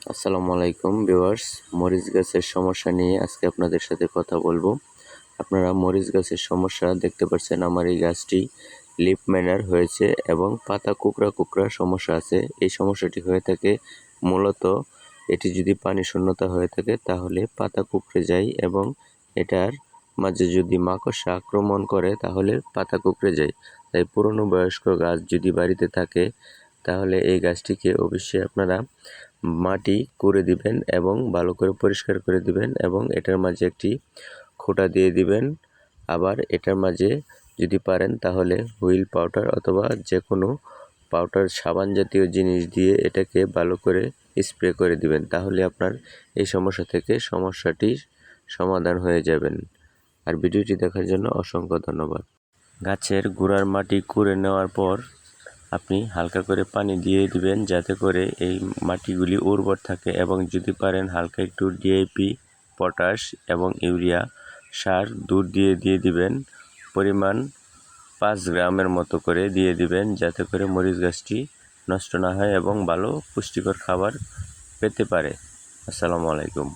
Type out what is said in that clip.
আসসালামু আলাইকুম ভিউয়ার্স, মরিচ গাছের সমস্যা নিয়ে আজকে আপনাদের সাথে কথা বলব। আপনারা মরিচ গাছের সমস্যা দেখতে পাচ্ছেন আমার এই গাছটি লিপ ম্যানার হয়েছে এবং পাতা কুকড়া কুকড়া সমস্যা আছে। এই সমস্যাটি হয়ে থাকে মূলত এটি যদি পানি শূন্যতা হয়ে থাকে তাহলে পাতা কুকড়ে যায় এবং এটার মাঝে যদি মাকড়সা আক্রমণ করে তাহলে পাতা কুকড়ে যায়। তাই পুরনো বয়স্ক গাছ যদি বাড়িতে থাকে তাহলে এই গাছটিকে অবশ্যই আপনারা মাটি করে দিবেন এবং ভালো করে পরিষ্কার করে দিবেন এবং এটার মাঝে একটি খোঁটা দিয়ে দিবেন। আবার এটার মাঝে যদি পারেন তাহলে হুইল পাউডার অথবা যে কোনো পাউডার, সাবান জাতীয় জিনিস দিয়ে এটাকে ভালো করে স্প্রে করে দিবেন, তাহলে আপনার এই সমস্যা থেকে সমস্যাটির সমাধান হয়ে যাবেন। আর ভিডিওটি দেখার জন্য অসংখ্য ধন্যবাদ। গাছের গোড়ার মাটি কুড়ে নেওয়ার পর আপনি হালকা করে পানি দিয়ে দিবেন যাতে করে এই মাটিগুলি উর্বর থাকে এবং যদি পারেন হালকা একটু ডিএপি পটাশ এবং ইউরিয়া সার দুধ দিয়ে দিয়ে দিবেন। পরিমাণ পাঁচ গ্রামের মতো করে দিয়ে দিবেন যাতে করে মরিচ গাছটি নষ্ট না হয় এবং ভালো পুষ্টিকর খাবার পেতে পারে। আসসালামু আলাইকুম।